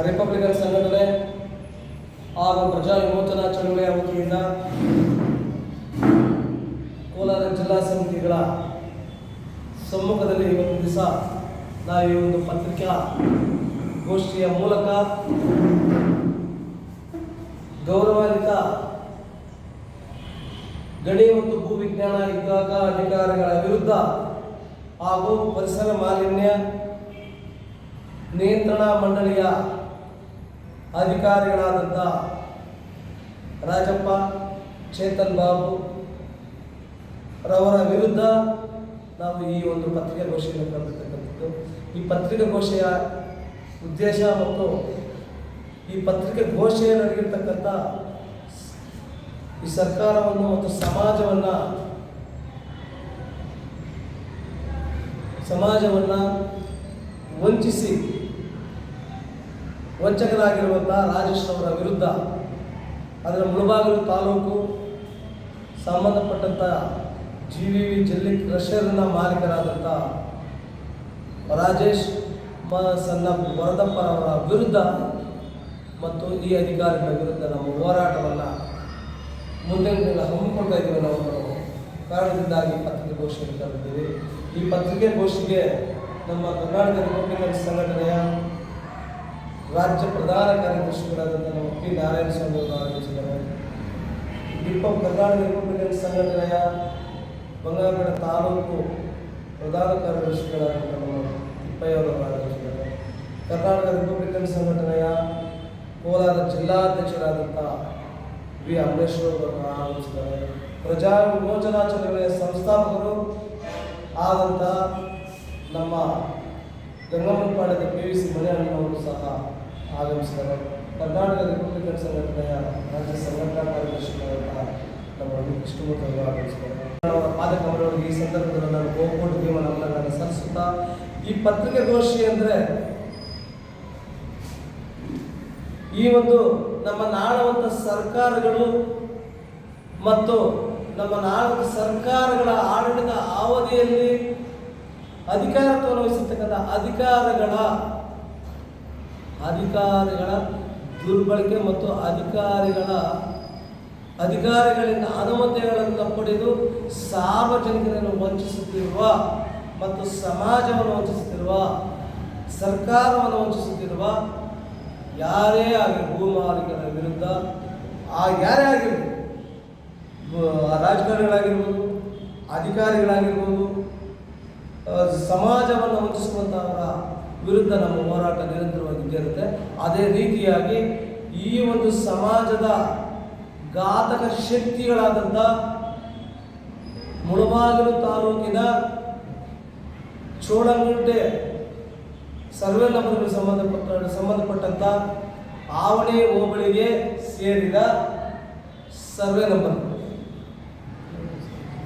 Republican ಸಂಘಟನೆ ಹಾಗೂ ಪ್ರಜಾ ವಿಮೋಚನ ಚಳುವಳಿಯ ವತಿಯಿಂದ ಕೋಲಾರ ಜಿಲ್ಲಾ ಸಮಿತಿಗಳ ಸಮ್ಮುಖದಲ್ಲಿ ಒಂದು ದಿವಸ ನಾವು ಈ ಒಂದು ಪತ್ರಿಕಾ ಗೋಷ್ಠಿಯ ಮೂಲಕ ಗೌರವಾನ್ವಿತ ಗಣಿ ಮತ್ತು ಭೂವಿಜ್ಞಾನ ಇಲಾಖಾ ಅಧಿಕಾರಿಗಳ ವಿರುದ್ಧ ಹಾಗೂ ಪರಿಸರ ಮಾಲಿನ್ಯ ನಿಯಂತ್ರಣ ಮಂಡಳಿಯ ಅಧಿಕಾರಿಗಳಾದಂಥ ರಾಜಪ್ಪ, ಚೇತನ್ ಬಾಬು ರವರ ವಿರುದ್ಧ ನಾವು ಈ ಒಂದು ಪತ್ರಿಕಾಗೋಷ್ಠಿಯನ್ನು ಕರೆದಿರ್ತಕ್ಕಂಥದ್ದು. ಈ ಪತ್ರಿಕಾಗೋಷ್ಠಿಯ ಉದ್ದೇಶ ಮತ್ತು ಈ ಪತ್ರಿಕಾಗೋಷ್ಠಿಯ ನಡೆಯಿರ್ತಕ್ಕಂಥ ಈ ಸರ್ಕಾರವನ್ನು ಮತ್ತು ಸಮಾಜವನ್ನು ಸಮಾಜವನ್ನು ವಂಚಿಸಿ ವಂಚಕರಾಗಿರುವಂಥ ರಾಜೇಶ್ ಅವರ ವಿರುದ್ಧ ಅದರ ಮುಳಬಾಗಿಲು ತಾಲೂಕು ಸಂಬಂಧಪಟ್ಟಂಥ ಜಿ ವಿ ವಿ ಜಲ್ಲಿ ಕ್ರಷರ್ನ ಮಾಲೀಕರಾದಂಥ ರಾಜೇಶ್ ಸಣ್ಣ ವರದಪ್ಪರವರ ವಿರುದ್ಧ ಮತ್ತು ಈ ಅಧಿಕಾರಿಗಳ ವಿರುದ್ಧ ನಮ್ಮ ಹೋರಾಟವನ್ನು ಮುಂದಿನ ದಿನ ಹಮ್ಮಿಕೊಳ್ತಾ ಇದ್ದೀವಿ ನಾವು ಕಾರಣದಿಂದಾಗಿ ಪತ್ರಿಕಾಗೋಷ್ಠಿಯನ್ನು ಕರೆದಿದ್ದೀವಿ ಈ ಪತ್ರಿಕೆಗೋಷ್ಠಿಗೆ ನಮ್ಮ ಕರ್ನಾಟಕ ರಿಪಬ್ಲಿಕನ್ ಸಂಘಟನೆಯ ರಾಜ್ಯ ಪ್ರಧಾನ ಕಾರ್ಯದರ್ಶಿಗಳಾದಂಥ ನಮ್ಮ ಪಿ ನಾರಾಯಣ ಸ್ವಾಮಿ ಅವರು ಆಗಮಿಸಿದ್ದಾರೆ ರಿಪಬ್ ಕರ್ನಾಟಕ ರಿಪಬ್ಲಿಕನ್ ಸಂಘಟನೆಯ ಬಂಗಾರಪೇಟ ತಾಲೂಕು ಪ್ರಧಾನ ಕಾರ್ಯದರ್ಶಿಗಳಾದಂಥ ನಮ್ಮ ತಿಪ್ಪಯ್ಯವರು ಆಗಮಿಸಿದ್ದಾರೆ ಕರ್ನಾಟಕ ರಿಪಬ್ಲಿಕನ್ ಸಂಘಟನೆಯ ಕೋಲಾರ ಜಿಲ್ಲಾಧ್ಯಕ್ಷರಾದಂಥ ವಿ. ಅಂಬೇಶ್ವರವರನ್ನು ಆಗಮಿಸಿದ್ದಾರೆ ಪ್ರಜಾ ವಿಮೋಚನಾ ಸಂಸ್ಥಾಪಕರು ಆದಂಥ ನಮ್ಮ ಗಂಗಮ್ಮನಪಾಳ್ಯದ ಪಿ ವಿ ಸಿ ಮನೆಯಣ್ಣವರು ಸಹ ಆಗಮಿಸಿದ್ದಾರೆ ಕರ್ನಾಟಕ ರಿಪಬ್ಲಿಕನ್ ಸಂಘಟನೆಯ ರಾಜ್ಯ ಸಂಘಟನಾ ಕಾರ್ಯದರ್ಶಿಗಳಾದ ನಮ್ಮ ಕೃಷ್ಣಮೂರ್ತಿ ಅವರು ಆಗಮಿಸಿದ್ದಾರೆ ಪಾದಕಮಲವರಿಗೆ ಈ ಸಂದರ್ಭದಲ್ಲಿ ನಾನು ಗೋಕೋಟ್ ಭೀಮ ನಮನಗಳನ್ನು ಸಲ್ಲಿಸುತ್ತಾ, ಈ ಪತ್ರಿಕಾಗೋಷ್ಠಿ ಅಂದರೆ ಈ ಒಂದು ನಮ್ಮ ನಾಡುವಂಥ ಸರ್ಕಾರಗಳು ಮತ್ತು ನಮ್ಮ ನಾಡದ ಸರ್ಕಾರಗಳ ಆಡಳಿತ ಅವಧಿಯಲ್ಲಿ ಅಧಿಕಾರ ವಹಿಸಿರ್ತಕ್ಕಂಥ ಅಧಿಕಾರಗಳ ಅಧಿಕಾರಿಗಳ ದುರ್ಬಳಕೆ ಮತ್ತು ಅಧಿಕಾರಿಗಳ ಅಧಿಕಾರಿಗಳಿಂದ ಅನುಮತಿಗಳನ್ನು ಪಡೆದು ಸಾರ್ವಜನಿಕರನ್ನು ವಂಚಿಸುತ್ತಿರುವ ಮತ್ತು ಸಮಾಜವನ್ನು ವಂಚಿಸುತ್ತಿರುವ, ಸರ್ಕಾರವನ್ನು ವಂಚಿಸುತ್ತಿರುವ ಯಾರೇ ಆಗಲಿ ಭೂಮಾಲೀಕರ ವಿರುದ್ಧ, ಆ ಯಾರೇ ಆಗಿರಲಿ ರಾಜಕಾರಣಿಗಳಾಗಿರ್ಬೋದು, ಅಧಿಕಾರಿಗಳಾಗಿರ್ಬೋದು ಸಮಾಜವನ್ನು ವಂಚಿಸುವಂಥವರ ವಿರುದ್ಧ ನಮ್ಮ ಹೋರಾಟ ನಿರಂತರವಾಗಿ ಇರುತ್ತೆ ಅದೇ ರೀತಿಯಾಗಿ ಈ ಒಂದು ಸಮಾಜದ ಘಾತಕ ಶಕ್ತಿಗಳಾದಂಥ ಮುಳಬಾಗಿಲು ತಾಲೂಕಿನ ಚೋಳಗುಂಟೆ ಸರ್ವೆ ನಂಬರ್ಗೆ ಸಂಬಂಧಪಟ್ಟ, ಸಂಬಂಧಪಟ್ಟಂಥ ಆವಳಿ ಹೋಬಳಿಗೆ ಸೇರಿದ ಸರ್ವೆ ನಂಬರ್.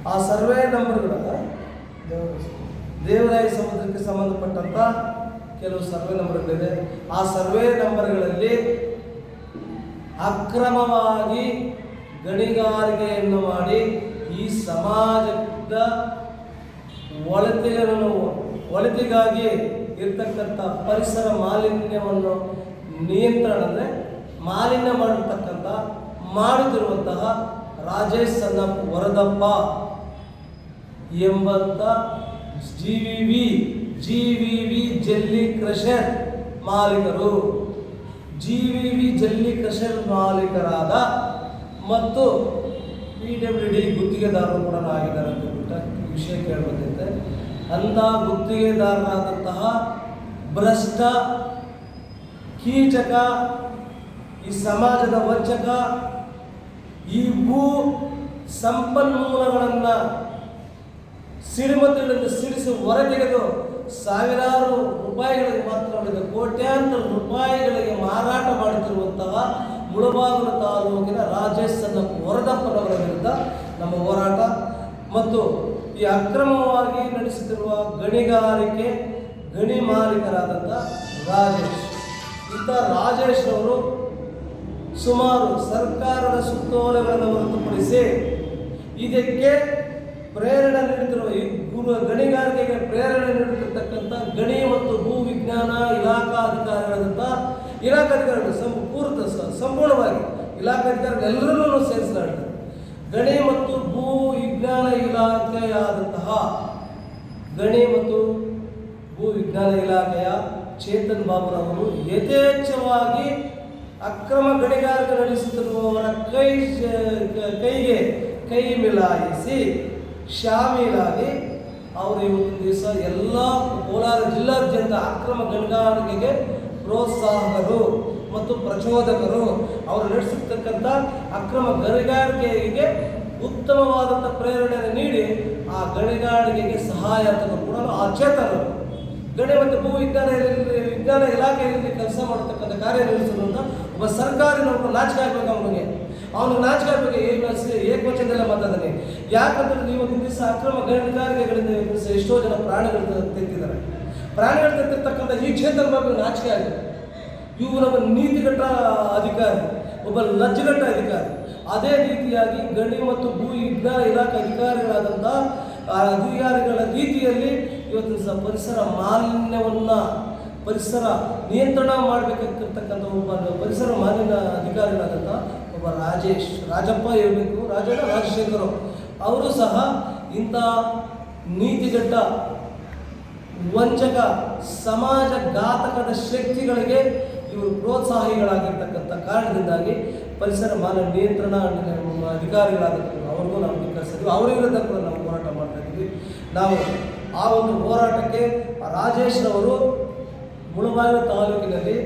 ಆ ಸರ್ವೆ ನಂಬರ್ಗಳ ದೇವರಾಯ ಸಮುದ್ರಕ್ಕೆ ಸಂಬಂಧಪಟ್ಟಂಥ ಕೆಲವು ಸರ್ವೆ ನಂಬರ್ಗಳಿದೆ ಆ ಸರ್ವೆ ನಂಬರ್ಗಳಲ್ಲಿ ಅಕ್ರಮವಾಗಿ ಗಣಿಗಾರಿಕೆಯನ್ನು ಮಾಡಿ ಈ ಸಮಾಜದ ಒಳತಿಗಳನ್ನು ಒಳತಿಗಾಗಿ ಇರ್ತಕ್ಕಂಥ ಪರಿಸರ ಮಾಲಿನ್ಯವನ್ನು ನಿಯಂತ್ರಣ ಅಂದರೆ ಮಾಲಿನ್ಯ ಮಾಡಿರ್ತಕ್ಕಂಥ ಮಾಡುತ್ತಿರುವಂತಹ ರಾಜೇಶ್ ಸನ್ನ ವರದಪ್ಪ ಎಂಬಂಥ G V V G V V ಜಲ್ಲಿ ಕ್ರಷರ್ ಮಾಲೀಕರು. ಜಿ ವಿ ವಿ ಜಲ್ಲಿ ಕ್ರಷರ್ ಮಾಲೀಕರಾದ ಮತ್ತು ಪಿ ಡಬ್ಲ್ಯೂ ಡಿ ಗುತ್ತಿಗೆದಾರರು ಕೂಡ ಆಗಿದ್ದಾರೆ ಅಂತ ವಿಷಯ ಕೇಳಬೇಕಂತೆ. ಅಂಥ ಗುತ್ತಿಗೆದಾರರಾದಂತಹ ಭ್ರಷ್ಟ, ಕೀಚಕ, ಈ ಸಮಾಜದ ವಂಚಕ, ಈ ಭೂ ಸಂಪನ್ಮೂಲಗಳನ್ನು ಸಿಡಿಮದ್ದುಗಳಿಂದ ಸಿಡಿಸಿ ಹೊರತೆಗೆದು ಸಾವಿರಾರು ರೂಪಾಯಿಗಳಿಗೆ ಮಾತ್ರ ಉಳಿದ ಕೋಟ್ಯಾಂತರ ರೂಪಾಯಿಗಳಿಗೆ ಮಾರಾಟ ಮಾಡುತ್ತಿರುವಂತಹ ಮುಳಬಾಗಿಲು ತಾಲೂಕಿನ ರಾಜೇಶ್ ಸನ್ನಪ್ಪ ವರದಪ್ಪನವರ ವಿರುದ್ಧ ನಮ್ಮ ಹೋರಾಟ. ಮತ್ತು ಈ ಅಕ್ರಮವಾಗಿ ನಡೆಸುತ್ತಿರುವ ಗಣಿಗಾರಿಕೆ ಗಣಿ ಮಾಲೀಕರಾದಂಥ ರಾಜೇಶ್. ಇಂಥ ರಾಜೇಶ್ ಅವರು ಸುಮಾರು ಸರ್ಕಾರದ ಸುತ್ತೋಲೆಗಳನ್ನು ಹೊರತುಪಡಿಸಿ ಇದಕ್ಕೆ ಪ್ರೇರಣೆ ನೀಡುತ್ತಿರುವ ಈ ಗುರು ಗಣಿಗಾರಿಕೆಗೆ ಪ್ರೇರಣೆ ನೀಡುತ್ತಿರ್ತಕ್ಕಂಥ ಗಣಿ ಮತ್ತು ಭೂ ವಿಜ್ಞಾನ ಇಲಾಖಾ ಇಲಾಖಾಧಿಕಾರಿಗಳು ಸಂಪೂರ್ಣ ಸಂಪೂರ್ಣವಾಗಿ ಇಲಾಖಾಧಿಕಾರಿಗಳೆಲ್ಲರನ್ನೂ ಸೇರಿಸಲಾಗಿದೆ ಗಣಿ ಮತ್ತು ಭೂ ವಿಜ್ಞಾನ ಇಲಾಖೆಯಾದಂತಹ ಗಣಿ ಮತ್ತು ಭೂ ವಿಜ್ಞಾನ ಇಲಾಖೆಯ ಚೇತನ್ ಬಾಬುರವರು ಯಥೇಚ್ಛವಾಗಿ ಅಕ್ರಮ ಗಣಿಗಾರಿಕೆ ನಡೆಸುತ್ತಿರುವವರ ಕ- ಕೈಗೆ ಕೈ ಮಿಲಾಯಿಸಿ ಶಾಮೀಲಾಗಿ ಅವರು ಇವತ್ತಿನ ದಿವಸ ಎಲ್ಲ ಕೋಲಾರ ಜಿಲ್ಲಾದ್ಯಂತ ಅಕ್ರಮ ಗಣಿಗಾರಿಕೆಗೆ ಪ್ರೋತ್ಸಾಹಕರು ಮತ್ತು ಪ್ರಚೋದಕರು ಅವರು ನಡೆಸಿರ್ತಕ್ಕಂಥ ಅಕ್ರಮ ಗಣಿಗಾರಿಕೆಗೆ ಉತ್ತಮವಾದಂಥ ಪ್ರೇರಣೆ ನೀಡಿ ಆ ಗಣಿಗಾರಿಕೆಗೆ ಅಂತ ಕೂಡ ಅಚೇತನರು. ಗಣಿ ಮತ್ತು ಭೂ ವಿಜ್ಞಾನ ವಿಜ್ಞಾನ ಇಲಾಖೆಯಲ್ಲಿ ಕೆಲಸ ಮಾಡತಕ್ಕಂಥ ಕಾರ್ಯನಿರ್ವಹಿಸೋದ್ರಿಂದ ಒಬ್ಬ ಸರ್ಕಾರಿ ನೋಡಿಕೊಂಡು ನಾಚಿಕೆ ಆಗ್ಬೇಕು ಅವನಿಗೆ ಅವನಿಗೆ ನಾಚಿಕೆ ಬಗ್ಗೆ ಏನು ಏಕವಚನದಲ್ಲ ಮಾತಾಡ್ತಾನೆ. ಯಾಕಂದ್ರೆ ಒಂದು ದಿವಸ ಅಕ್ರಮ ಗಣಿಗಾರಿಕೆಗಳಿಂದ ಇವತ್ತು ದಿವಸ ಎಷ್ಟೋ ಜನ ಪ್ರಾಣಿಗಳು ತೆಗೆದಿದ್ದಾರೆ. ಪ್ರಾಣಿಗಳು ತೆಗೆದಿರ್ತಕ್ಕಂಥ ಈ ಕ್ಷೇತ್ರದ ಬಗ್ಗೆ ನಾಚಿಕೆ ಆಗಿದೆ. ನಮ್ಮ ನೀತಿಗಟ್ಟ ಅಧಿಕಾರಿ, ಒಬ್ಬ ಲಜ್ಜಗಟ್ಟ ಅಧಿಕಾರಿ. ಅದೇ ರೀತಿಯಾಗಿ ಗಣಿ ಮತ್ತು ಭೂ ವಿಜ್ಞಾನ ಇಲಾಖೆ ಅಧಿಕಾರಿಗಳಾದಂಥ ಅಧಿಕಾರಿಗಳ ರೀತಿಯಲ್ಲಿ ಇವತ್ತು ಸಹ ಪರಿಸರ ಮಾಲಿನ್ಯವನ್ನು, ಪರಿಸರ ನಿಯಂತ್ರಣ ಮಾಡಬೇಕಾಗಿರ್ತಕ್ಕಂಥ ಒಬ್ಬ ಪರಿಸರ ಮಾಲಿನ್ಯ ಅಧಿಕಾರಿಗಳಾದಂಥ ರಾಜೇಶ್ ರಾಜಪ್ಪ ಹೇಳಬೇಕು ರಾಜಣ್ಣ ರಾಜಶೇಖರ್ ಅವರು. ಸಹ ಇಂಥ ನೀತಿಗಟ್ಟ ವಂಚಕ, ಸಮಾಜ ಘಾತಕದ ಶಕ್ತಿಗಳಿಗೆ ಇವರು ಪ್ರೋತ್ಸಾಹಿಗಳಾಗಿರ್ತಕ್ಕಂಥ ಕಾರಣದಿಂದಾಗಿ ಪರಿಸರ ಮಾನ ನಿಯಂತ್ರಣ ಅಧಿಕಾರಿಗಳಾಗಿರ್ತಾರೆ ಅವ್ರಿಗೂ ನಾವು ಧಿಕ್ಕರಿಸಿದ್ವಿ ಅವರ ವಿರುದ್ಧ ಕೂಡ ನಾವು ಹೋರಾಟ ಮಾಡ್ತಾ ಇದ್ವಿ. ನಾವು ಆ ಒಂದು ಹೋರಾಟಕ್ಕೆ ರಾಜೇಶ್ರವರು ಮುಳಬಾಗಿಲು ತಾಲೂಕಿನಲ್ಲಿ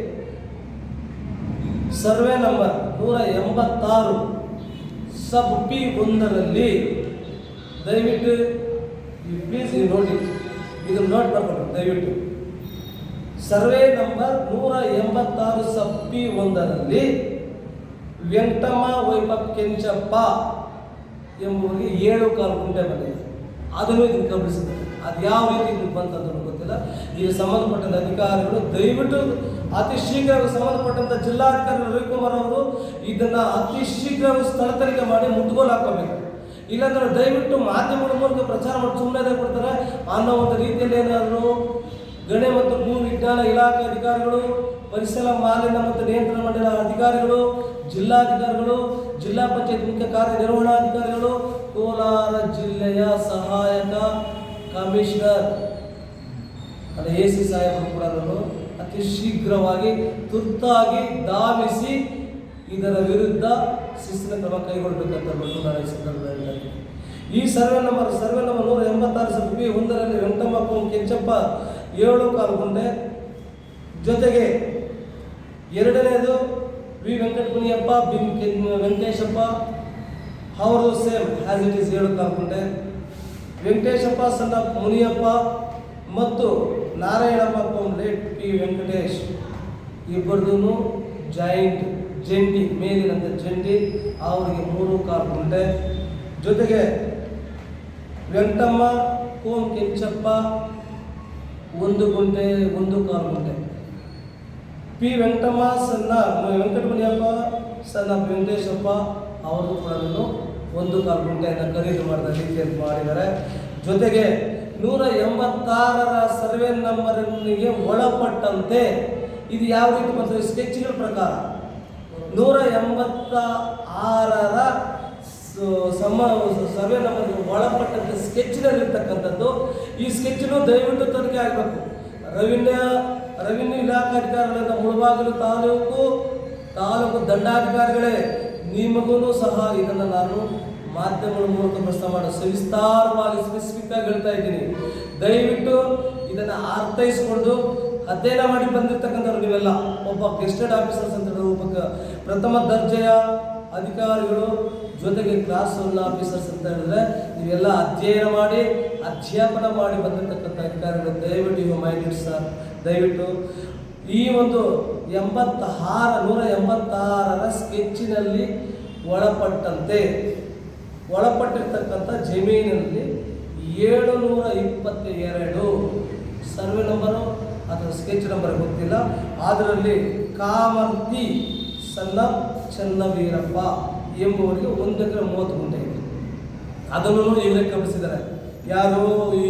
ಸರ್ವೆ ನಂಬರ್ ನೂರ ಎಂಬತ್ತಾರು ಸಬ್ ಪಿ ಒಂದರಲ್ಲಿ ದಯವಿಟ್ಟು ಪ್ಲೀಸ್ ನೀವು ನೋಡಿ, ಇದನ್ನು ನೋಟ್ ಮಾಡ್ಕೊಂಡು ದಯವಿಟ್ಟು. ಸರ್ವೆ ನಂಬರ್ ನೂರ ಎಂಬತ್ತಾರು ಸಬ್ ಪಿ ಒಂದರಲ್ಲಿ ವೆಂಕಟಮ್ಮ ವೈಪ ಕೆಂಚಪ್ಪ ಎಂಬುವರಿಗೆ ಏಳು ಕಾಲು ಗುಂಟೆ ಬಂದಿದೆ. ಅದನ್ನು ಇದನ್ನು ಗಮನಿಸಿದೆ ಅದು ಯಾವ ರೀತಿ ಬಂತಂತ ಗೊತ್ತಿಲ್ಲ. ಈಗ ಸಂಬಂಧಪಟ್ಟಂತ ಅಧಿಕಾರಿಗಳು ದಯವಿಟ್ಟು ಅತಿ ಶೀಘ್ರ ಸಂಬಂಧಪಟ್ಟಂತ ಜಿಲ್ಲಾಧಿಕಾರಿ ರವಿಕುಮಾರ್ ಅವರು ಇದನ್ನ ಅತಿ ಶೀಘ್ರ ಸ್ಥಳ ಮಾಡಿ ಮುಟ್ಟುಗೋಲು ಹಾಕೋಬೇಕು ಇಲ್ಲಾಂದ್ರೆ ದಯವಿಟ್ಟು ಮಾಧ್ಯಮಗಳ ಮೂಲಕ ಪ್ರಚಾರ ಮಾಡಿ ಸುಮ್ಮನೆ ಕೊಡ್ತಾರೆ. ಅನ್ನೋ ಒಂದು ರೀತಿಯಲ್ಲಿ ಏನಾದರೂ ಗಣಿ ಮತ್ತು ಭೂ ವಿಜ್ಞಾನ ಇಲಾಖೆ ಅಧಿಕಾರಿಗಳು, ಪರಿಸರ ಮಾಲಿನ್ಯ ಮತ್ತು ನಿಯಂತ್ರಣ ಮಂಡಳ ಅಧಿಕಾರಿಗಳು, ಜಿಲ್ಲಾಧಿಕಾರಿಗಳು, ಜಿಲ್ಲಾ ಪಂಚಾಯತ್ ಮುಖ್ಯ ಕಾರ್ಯನಿರ್ವಹಣಾಧಿಕಾರಿಗಳು, ಕೋಲಾರ ಜಿಲ್ಲೆಯ ಸಹಾಯಕ ಕಮಿಷನರ್ ಅದ ಎ ಸಿ ಸಾಹೇಬರು ಕೂಡ ಅತಿ ಶೀಘ್ರವಾಗಿ ತುರ್ತಾಗಿ ಧಾವಿಸಿ ಇದರ ವಿರುದ್ಧ ಶಿಸ್ತಿನ ಕ್ರಮ ಕೈಗೊಳ್ಳಬೇಕಂತ ನಾನು ಈ ಸಂದರ್ಭದಲ್ಲಿ ಈ ಸರ್ವೆ ನಂಬರ್ ಸರ್ವೆ ನಂಬರ್ ನೂರ ಎಂಬತ್ತಾರು ಸಬ್ ಬಿ ಒಂದರಲ್ಲಿ ವೆಂಕಟಮ್ಮ ಕೆಂಚಪ್ಪ, ಏಳು ಕಾಲು ಗುಂಡೆ. ಜೊತೆಗೆ ಎರಡನೇದು ವಿ ವೆಂಕಟಮುನಿಯಪ್ಪ ಬಿ ವೆಂಕಟೇಶಪ್ಪ ಅವರು ಸೇಮ್ ಆ್ಯಸ್ ಇಟ್ ಈಸ್ ಏಳು ಕಾಲು ಗುಂಡೆ. ವೆಂಕಟೇಶಪ್ಪ ಸಣ್ಣ ಮುನಿಯಪ್ಪ ಮತ್ತು ನಾರಾಯಣಪ್ಪ ಲೇಟ್ ಪಿ. ವೆಂಕಟೇಶ್. ಇಬ್ಬರದೂ ಜಾಯಿಂಟ್ ಜಂಟಿ, ಮೇಲಿನಂತ ಜಂಟಿ, ಅವರಿಗೆ ಮೂರು ಕಾರ್ ಗುಂಟೆ ಜೊತೆಗೆ ವೆಂಕಟಮ್ಮ ಕೋಮ್ ಕೆಂಚಪ್ಪ, ಒಂದು ಗುಂಟೆ, ಒಂದು ಕಾರ್ ಗುಂಟೆ ಪಿ. ವೆಂಕಟಮ್ಮ, ಸಣ್ಣ ವೆಂಕಟಮುನಿಯಪ್ಪ, ಸಣ್ಣ ವೆಂಕಟೇಶಪ್ಪ ಅವರು ಕೂಡ ಒಂದು ಕಾಲು ಗುಂಟೆಯನ್ನು ಖರೀದಿ ಮಾಡಿದ ರೀತಿಯಲ್ಲಿ ಮಾಡಿದ್ದಾರೆ. ಜೊತೆಗೆ ನೂರ ಎಂಬತ್ತಾರರ ಸರ್ವೆ ನಂಬರ್ಗೆ ಒಳಪಟ್ಟಂತೆ ಇದು ಯಾವ ರೀತಿ ಬರ್ತದೆ ಸ್ಕೆಚ್ಗಳ ಪ್ರಕಾರ ನೂರ ಎಂಬತ್ತ ಆರರ ಸಮ, ಸರ್ವೆ ನಂಬರ್ಗೆ ಒಳಪಟ್ಟಂತೆ ಸ್ಕೆಚ್ನಲ್ಲಿರ್ತಕ್ಕಂಥದ್ದು. ಈ ಸ್ಕೆಚ್ನು ದಯವಿಟ್ಟು ತನಿಖೆ ಆಗಬೇಕು. ರೆವಿನ್ಯೂ ರೆವಿನ್ಯೂ ಇಲಾಖಾಧಿಕಾರಿಗಳಿಂದ ಮುಳಬಾಗಿಲು ತಾಲೂಕು ತಾಲೂಕು ದಂಡಾಧಿಕಾರಿಗಳೇ ನಿಮಗೂ ಸಹ ಇದನ್ನು ನಾನು ಮಾಧ್ಯಮಗಳ ಮೂಲಕ ಪ್ರಸ್ತಾವ ಮಾಡಿ. ಸವಿಸ್ತಾರವಾಗಿ ಸ್ಪೆಸಿಫಿಕ್ ಆಗಿ ಹೇಳ್ತಾ ಇದ್ದೀನಿ. ದಯವಿಟ್ಟು ಇದನ್ನು ಅರ್ಥೈಸಿಕೊಂಡು ಅಧ್ಯಯನ ಮಾಡಿ ಬಂದಿರತಕ್ಕಂಥವ್ರು ನೀವೆಲ್ಲ. ಒಬ್ಬ ಗೆಸ್ಟೆಡ್ ಆಫೀಸರ್ಸ್ ಅಂತ ಒಬ್ಬ ಪ್ರಥಮ ದರ್ಜೆಯ ಅಧಿಕಾರಿಗಳು ಜೊತೆಗೆ ಕ್ಲಾಸ್ ಒನ್ ಆಫೀಸರ್ಸ್ ಅಂತ ಹೇಳಿದ್ರೆ ನೀವೆಲ್ಲ ಅಧ್ಯಯನ ಮಾಡಿ, ಅಧ್ಯಾಪನ ಮಾಡಿ ಬಂದಿರತಕ್ಕಂಥ ಅಧಿಕಾರಿಗಳು. ದಯವಿಟ್ಟು ಇವು ಮೈಂಡ್ ಸರ್. ದಯವಿಟ್ಟು ಈ ಒಂದು ಎಂಬತ್ತಾರ, ನೂರ ಎಂಬತ್ತಾರರ ಸ್ಕೆಚ್ಚಿನಲ್ಲಿ ಒಳಪಟ್ಟಂತೆ, ಒಳಪಟ್ಟಿರ್ತಕ್ಕಂಥ ಜಮೀನಿನಲ್ಲಿ ಏಳು ನೂರ ಇಪ್ಪತ್ತ ಎರಡು ಸರ್ವೆ ನಂಬರು? ಅಥವಾ ಸ್ಕೆಚ್ ನಂಬರ್ ಗೊತ್ತಿಲ್ಲ. ಅದರಲ್ಲಿ ಕಾಮರ್ತಿ ಸಣ್ಣ ಚನ್ನವೀರಪ್ಪ ಎಂಬುವರಿಗೆ ಒಂದು ಎಕರೆ ಮೂವತ್ತು ಗುಂಟೆ ಇದೆ. ಅದನ್ನು ಇವರೇ ಗಮನಿಸಿದ್ದಾರೆ ಯಾರು? ಈ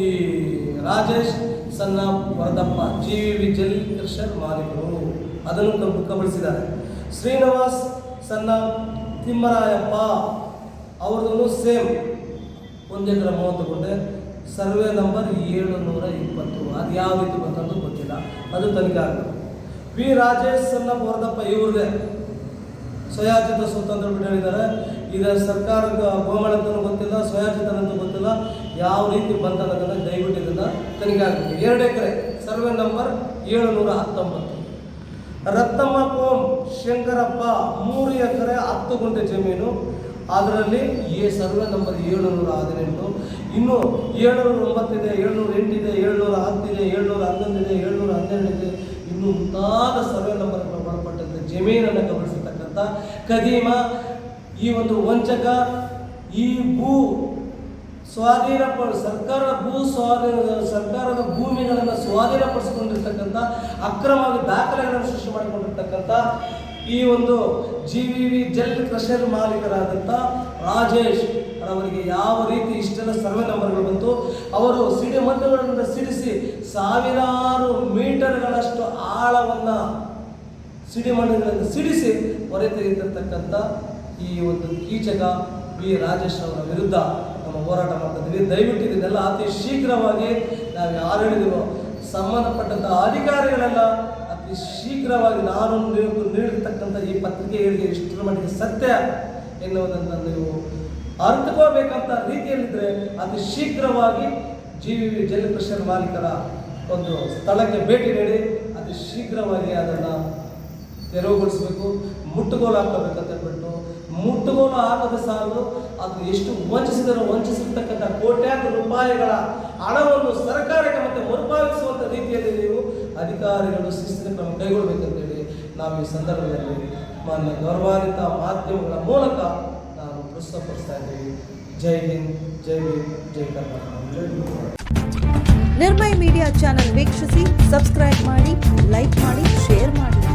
ರಾಜೇಶ್ ಸಣ್ಣ ವರದಪ್ಪ, ಜಿ ವಿ ಜಲ್ ಕೃಷ್ಣನ್ ಮಾಲೀಕರು. ಅದನ್ನು ಕಬಳಿಸಿದ್ದಾರೆ. ಶ್ರೀನಿವಾಸ್ ಸಣ್ಣ ತಿಮ್ಮರಾಯಪ್ಪ ಅವ್ರದ್ದು ಸೇಮ್ ಒಂದು ಎಕರೆ ಮೂವತ್ತು ಕೊಟ್ಟೆ. ಸರ್ವೆ ನಂಬರ್ ಏಳು ನೂರ ಇಪ್ಪತ್ತು. ಅದು ಯಾವ ರೀತಿ ಬಂತಂದು ಗೊತ್ತಿಲ್ಲ. ಅದು ತನಿಖೆ ಆಗಬೇಕು ವಿ. ರಾಜೇಶ್ ಸಣ್ಣ ವರದಪ್ಪ ಇವ್ರದೇ. ಸ್ವಯಾಚಿತ ಸ್ವತಂತ್ರ ಹೇಳ್ಬಿಟ್ಟು ಹೇಳಿದ್ದಾರೆ ಇದರ ಸರ್ಕಾರದ ಗೋಮಾಳಂತನೂ ಗೊತ್ತಿಲ್ಲ ಸ್ವಯಾಚಿತನಂತೂ ಗೊತ್ತಿಲ್ಲ. ಯಾವ ರೀತಿ ಬಂತ ಅನ್ನೋದನ್ನು ದಯವಿಟ್ಟು ಇದನ್ನು ತನಿಖೆ ಆಗಬೇಕು ಎರಡು ಎಕರೆ, ಸರ್ವೆ ನಂಬರ್ ಏಳು ನೂರ ಹತ್ತೊಂಬತ್ತು. ರತ್ನಮ್ಮ ಕೋಂ ಶಂಕರಪ್ಪ, ಮೂರು ಎಕರೆ ಹತ್ತು ಗುಂಟೆ ಜಮೀನು. ಅದರಲ್ಲಿ ಎ ಸರ್ವೆ ನಂಬರ್ ಏಳುನೂರ ಹದಿನೆಂಟು. ಇನ್ನು ಏಳ್ನೂರ ಒಂಬತ್ತಿದೆ, ಏಳ್ನೂರ ಎಂಟಿದೆ, ಏಳ್ನೂರ ಹತ್ತಿದೆ, ಏಳ್ನೂರ ಹನ್ನೊಂದಿದೆ, ಏಳ್ನೂರ ಹನ್ನೆರಡಿದೆ. ಇನ್ನು ಮುಂತಾದ ಸರ್ವೆ ನಂಬರ್ ಒಳಪಟ್ಟಂತೆ ಜಮೀನನ್ನು ಗಮನಿಸತಕ್ಕಂಥ ಕದೀಮ, ಈ ಒಂದು ವಂಚಕ, ಈ ಭೂ ಸ್ವಾಧೀನ ಸರ್ಕಾರ ಭೂ ಸ್ವಾಧೀನ, ಸರ್ಕಾರದ ಭೂಮಿಗಳನ್ನು ಸ್ವಾಧೀನಪಡಿಸಿಕೊಂಡಿರ್ತಕ್ಕಂಥ, ಅಕ್ರಮವಾಗಿ ದಾಖಲೆಗಳನ್ನು ಸೃಷ್ಟಿ ಮಾಡಿಕೊಂಡಿರ್ತಕ್ಕಂಥ ಈ ಒಂದು ಜಿ ವಿ ವಿ ಜಲ್ ಕ್ರಷರ್ ಮಾಲೀಕರಾದಂಥ ರಾಜೇಶ್ ಅವರಿಗೆ ಯಾವ ರೀತಿ ಇಷ್ಟೆಲ್ಲ ಸರ್ವೆ ನಂಬರ್ಗಳು ಬಂತು, ಅವರು ಸಿಡಿ ಸಿಡಿಮದ್ದುಗಳಿಂದ ಸಿಡಿಸಿ ಸಾವಿರಾರು ಮೀಟರ್ಗಳಷ್ಟು ಆಳವನ್ನು ಸಿಡಿಮಣ್ಣುಗಳನ್ನು ಸಿಡಿಸಿ ಹೊರೆ ತೆಗೆದಿರ್ತಕ್ಕಂಥ ಈ ಒಂದು ಕೀಚಕ ಬಿ ರಾಜೇಶ್ ಅವರ ವಿರುದ್ಧ ನಮ್ಮ ಹೋರಾಟ ಮಾಡ್ತಾ ಇದ್ದೀವಿ ದಯವಿಟ್ಟು ಇದನ್ನೆಲ್ಲ ಅತಿ ಶೀಘ್ರವಾಗಿ ನಾವು ಯಾರು ಹೇಳಿದೆವೋ ಸಂಬಂಧಪಟ್ಟಂಥ ಅಧಿಕಾರಿಗಳೆಲ್ಲ ಅತಿ ಶೀಘ್ರವಾಗಿ ನಾನು ನೀಡಿರ್ತಕ್ಕಂಥ ಈ ಪತ್ರಿಕೆ ಹೇಳಿಕೆ ಇಷ್ಟರ ಮಟ್ಟಿಗೆ ಸತ್ಯ ಎನ್ನುವುದನ್ನು ನೀವು ಅರ್ಥಕೋಬೇಕಂತ ರೀತಿಯಲ್ಲಿದ್ದರೆ ಅತಿ ಶೀಘ್ರವಾಗಿ ಜಿ ವಿ ವಿ ಮಾಲೀಕರ ಒಂದು ಸ್ಥಳಕ್ಕೆ ಭೇಟಿ ನೀಡಿ ಅತಿ ಶೀಘ್ರವಾಗಿ ಅದನ್ನು ತೆರವುಗೊಳಿಸಬೇಕು, ಮುಟ್ಟುಗೋಲು ಹಾಕಬೇಕಂತ ಮುಟ್ಟುಗೋಲು ಹಾಕದ ಸಾಲದು ಅದು ಎಷ್ಟು ವಂಚಿಸಿದರೂ ವಂಚಿಸಿರ್ತಕ್ಕಂಥ ಕೋಟ್ಯಾಂತರ ರೂಪಾಯಿಗಳ ಹಣವನ್ನು ಸರ್ಕಾರಕ್ಕೆ ಮತ್ತೆ ಮರುಪಾವತಿಸುವಂಥ ರೀತಿಯಲ್ಲಿ ನೀವು ಅಧಿಕಾರಿಗಳು ಶಿಸ್ತಿನ ಕ್ರಮ ಕೈಗೊಳ್ಳಬೇಕಂತೇಳಿ ನಾವು ಈ ಸಂದರ್ಭದಲ್ಲಿ ಮಾನ್ಯ ಗೌರವಾನ್ವಿತ ಮಾಧ್ಯಮಗಳ ಮೂಲಕ ನಾನು ಪ್ರಸ್ತುತಪಡಿಸ್ತಾ ಇದ್ದೀವಿ ಜೈ ಹಿಂದ್ ಜೈ ಹಿಂದ್ ಜೈ ಕರ್ನಾಟಕ. ನಿರ್ಮಯ ಮೀಡಿಯಾ ಚಾನೆಲ್ ವೀಕ್ಷಿಸಿ, ಸಬ್ಸ್ಕ್ರೈಬ್ ಮಾಡಿ, ಲೈಕ್ ಮಾಡಿ, ಶೇರ್ ಮಾಡಿ.